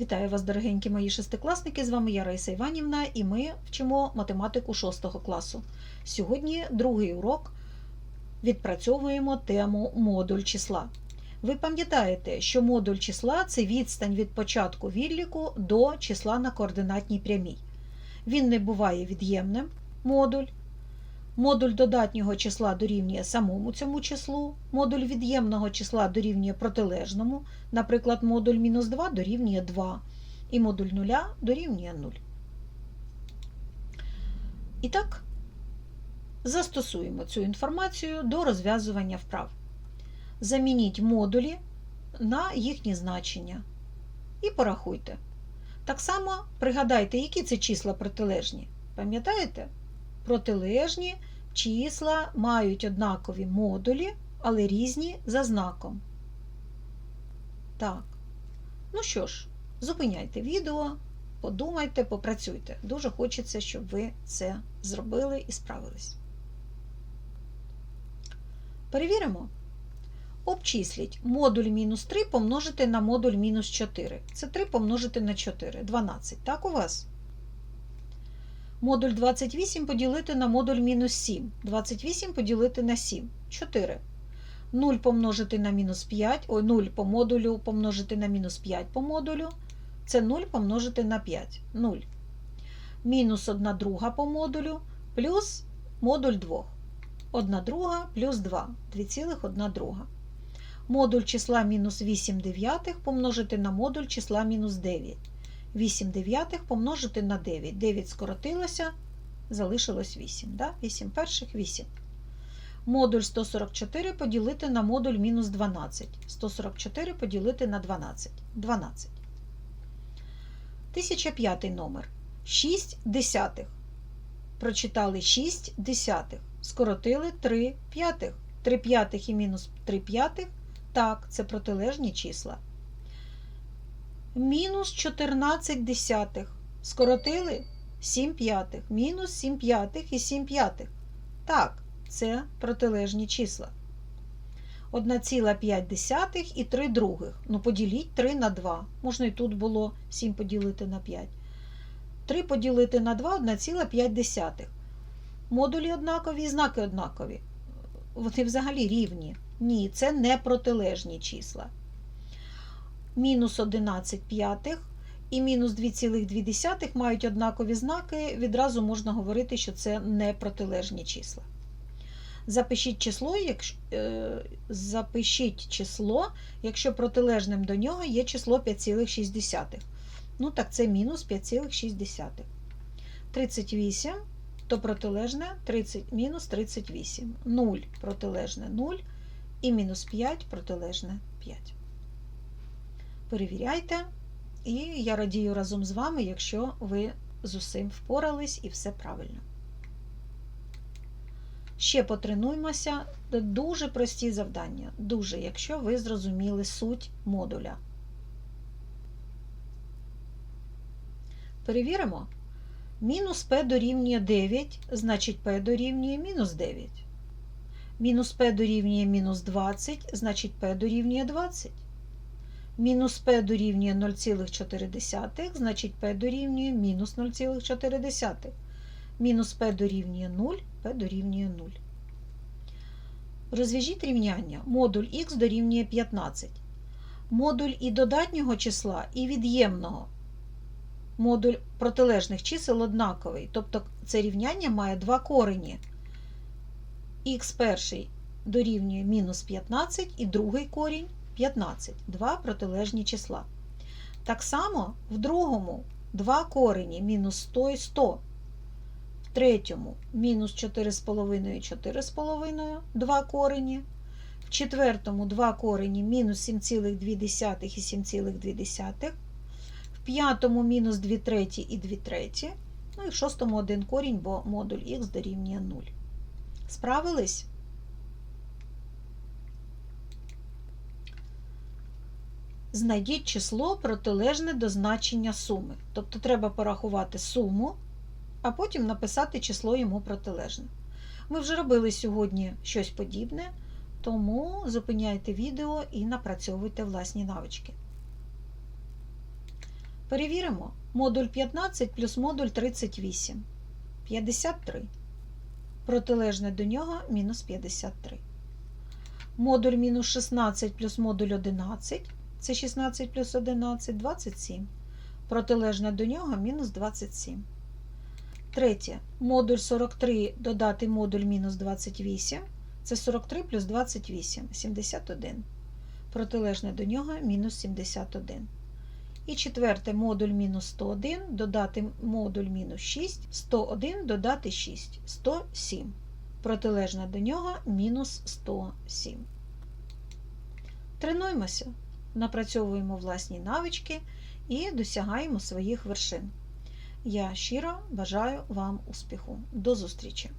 Вітаю вас, дорогенькі мої шестикласники! З вами я Раїса Іванівна, і ми вчимо математику 6 класу. Сьогодні другий урок відпрацьовуємо тему модуль числа. Ви пам'ятаєте, що модуль числа це відстань від початку відліку до числа на координатній прямій. Він не буває від'ємним модуль. Модуль додатнього числа дорівнює самому цьому числу, модуль від'ємного числа дорівнює протилежному, наприклад, модуль мінус 2 дорівнює 2, і модуль 0 дорівнює 0. І так, застосуємо цю інформацію до розв'язування вправ. Замініть модулі на їхні значення і порахуйте. Так само пригадайте, які це числа протилежні. Пам'ятаєте? Протилежні числа мають однакові модулі, але різні за знаком. Так. Ну що ж, зупиняйте відео, подумайте, попрацюйте. Дуже хочеться, щоб ви це зробили і справились. Перевіримо. Обчисліть модуль мінус 3 помножити на модуль мінус 4. Це 3 помножити на 4. 12. Так у вас? Модуль 28 поділити на модуль мінус 7. 28 поділити на 7. 4. 0 помножити на мінус 5. Ой, 0 по модулю помножити на мінус 5 по модулю. Це 0 помножити на 5. 0. Мінус 1 друга по модулю плюс модуль 2. 1 друга плюс 2. 2,1 друга. Модуль числа мінус 8 дев'ятих помножити на модуль числа мінус 9. 8 дев'ятих помножити на 9. 9 скоротилося, залишилось 8. Да? 8 перших 8. Модуль 144 поділити на модуль мінус 12. 144 поділити на 12. 12. 1005 номер. 6 десятих. Прочитали 6 десятих. Скоротили 3 п'ятих. 3 п'ятих і мінус 3 п'ятих. Так, це протилежні числа. Мінус 14 десятих. Скоротили 7 п'ятих. Мінус 7 п'ятих і 7 п'ятих. Так, це протилежні числа. 1,5 і 3 других. Ну, поділіть 3 на 2. Можна і тут було 7 поділити на 5. 3 поділити на 2 1,5. Модулі однакові, і знаки однакові. Вони взагалі рівні. Ні, це не протилежні числа. Мінус 11 п'ятих і мінус 2,2 мають однакові знаки. Відразу можна говорити, що це не протилежні числа. Запишіть число, якщо, е, запишіть число, якщо протилежним до нього є число 5,6. Ну, так, це мінус 5,6. 38 то протилежне 30, мінус 38. 0 протилежне 0 і мінус 5 протилежне 5. Перевіряйте, і я радію разом з вами, якщо ви з усім впорались і все правильно. Ще потренуємося. Дуже прості завдання. Дуже, якщо ви зрозуміли суть модуля. Перевіримо. Мінус p дорівнює 9, значить p дорівнює мінус 9. Мінус p дорівнює мінус 20, значить p дорівнює 20. Мінус p дорівнює 0,4, значить p дорівнює мінус 0,4. Мінус p дорівнює 0, p дорівнює 0. Розв'яжіть рівняння. Модуль х дорівнює 15. Модуль і додатнього числа, і від'ємного. Модуль протилежних чисел однаковий. Тобто це рівняння має два корені. Х перший дорівнює мінус 15 і другий корінь 15. Два протилежні числа. Так само в другому два корені мінус 100 і 100. В третьому мінус 4,5 і 4,5, два корені. В четвертому два корені мінус 7,2 і 7,2. В п'ятому мінус 2 треті і 2 треті. Ну і в шостому один корінь, бо модуль х дорівнює 0. Справились? Знайдіть число протилежне до значення суми. Тобто треба порахувати суму, а потім написати число йому протилежне. Ми вже робили сьогодні щось подібне, тому зупиняйте відео і напрацьовуйте власні навички. Перевіримо. Модуль 15 плюс модуль 38. 53. Протилежне до нього мінус 53. Модуль мінус 16 плюс модуль 11. Це 16 плюс 11 27. Протилежне до нього мінус 27. Третє. Модуль 43 додати модуль мінус 28. Це 43 плюс 28 71. Протилежне до нього мінус 71. І четверте модуль мінус 101 додати модуль мінус 6, 101 додати 6, 107. Протилежне до нього мінус 107. Тренуємося, напрацьовуємо власні навички і досягаємо своїх вершин. Я щиро бажаю вам успіху. До зустрічі!